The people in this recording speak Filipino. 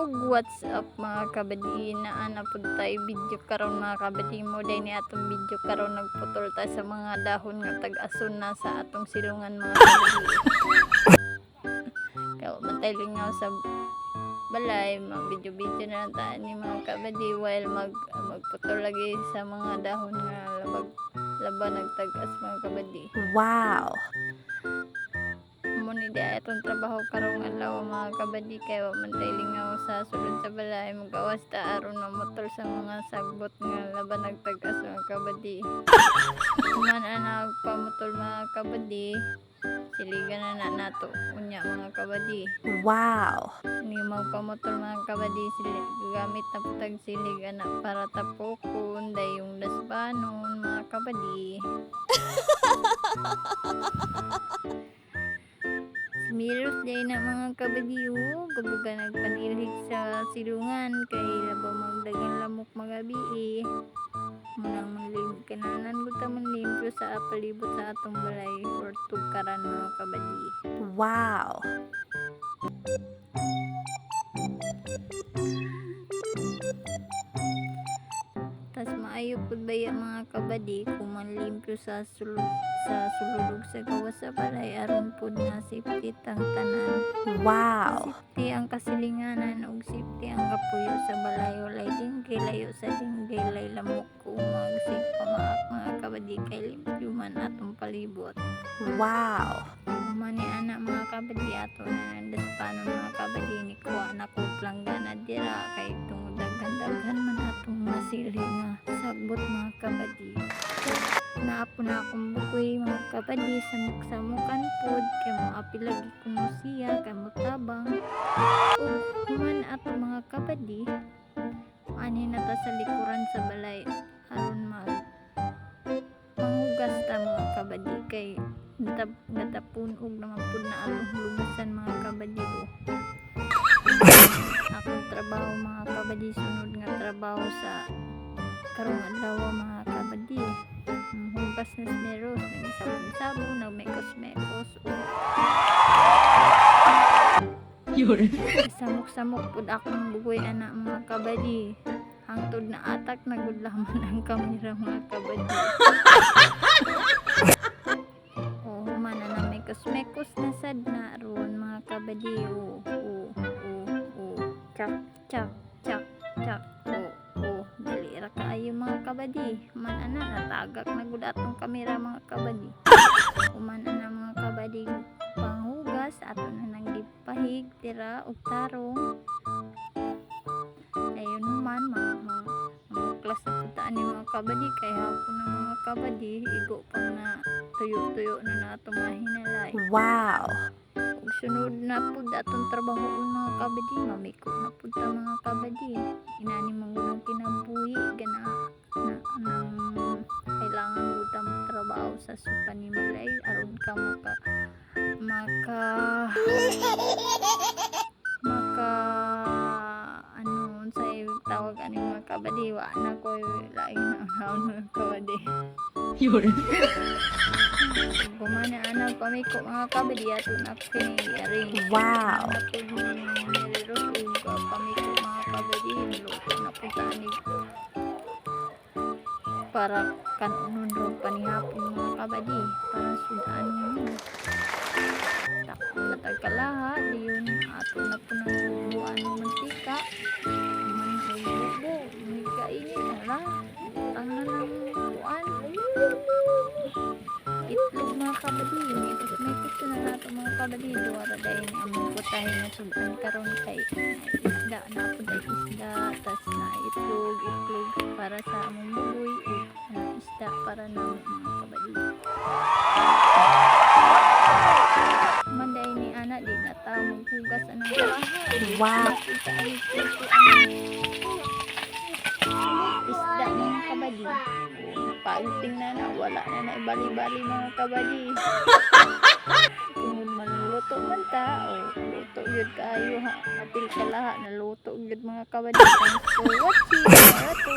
ug WhatsApp mga kabadi na ana pud video karon mga kabadi mo day ni atong video karon nagputol ta sa mga dahon nga tag-ason na sa atong silungan mga kabadi. Kaya matay sa balay, mag video video na lang taan ni mga kabadi while mag magputol lagi sa mga dahon nga labag laban nagtag-as mga kabadi. Wow. Mo ni di atong trabaho karong adlaw mga kabadi kay wa man tay lingaw sa sulod sa balay. Magawas ta aron mamutol sa mga sagbot nga laban nagtag-as mga kabadi. Man ana pamutol mga kabadi. Siligan na na nato unya mga kabadi. Wow. ni magpamotol mga kabadi sili gamit na putag silig ana para tapokon dayong dasbanon mga kabadi day na mga kabadiyo, gabuga nagpanilig sa silungan kay labaw magdagan lamok magabi eh. Munang manlim kananan buta manlimpyo sa palibot sa atong balay or tugkaran mga kabadi. Wow. Maayo pud baya mga kabadi kung manlimpyo sa sulod sa sululog sa gawas sa balay aron pud na safety tang tanan. Wow. Safety ang kasilinganan ug safety ang kapuyo sa balay walay dingkay layo sa dingkay lay lamok kung magsig pamaak mga kabadi kay limpyo man atong palibot. Wow. Mani ana mga kabadi ato na nandas paano mga kabadi ni kuha na ko planggana dira kay tungod daghan-daghan man atong masili nga sagbot mga kabadi. Naapo na akong bukoy mga kabadi sa muksamukan pod kay mo apil lagi kuno siya kay mo tabang. Ug human ato mga kabadi ani na ta sa likuran sa balay aron mag manghugas ta mga kabadi kay natap natapun og naman pud na atong lugasan mga kabadi o. Akong trabaho mga kabadi sunod nga trabaho sa karong adlaw mga kabadi. Hugas na smeros, nagsabon-sabon, nagmekos-mekos o samok-samok pud akong bugoy ana mga kabadi. Hangtod na atak nagudlaman ang kamera mga kabadi. Oh, mana na may kusmekos na sad na ron mga kabadi. Oh, oh, oh, oh. Chak, chak. Kabadi. Man ana natagak na gud atong kamera mga kabadi. Kuman ana mga kabadi panghugas ato na nang gipahig tira og tarong. Ayun man mga mga mga klas na putaan ni mga kabadi kay hapon na mga kabadi igo pang na tuyo-tuyo na nato mga hinalay. Wow. Sunod na pud atong trabaho mga kabadi mamiko na pud ta mga kabadi. Inani man gud ang kinabuhi sa supan ni Maglay aron ka maka maka maka ano sa tawag ani mga kabadi wa na ko laing na mga kabadi. Gumana ana pamiko mga kabadi ato na kini Wow. Ug pamiko mga kabadi luto na po sa para kan unon panihapon mga kabadi para sudan mo takpo na tagkalaha diyon ato na po ng buwan ng mantika man ay bubo may kainin ala utang na ng buwan itlog mga kabadi may gusto na nato mga kabadi duwara dahil ni among putahe na sudan karon kay isda na po dahil isda tas na itlog itlog para sa among ano, isda para na mga kabadi manday ni ana di na ta maghugas anang Wow. Isda mga kabadi pauting na na wala na na ibali-bali mga kabadi tungod man luto man ta o luto yun kayo ha. Apil ka lahat na luto yun mga kabadi thanks for watching. Arato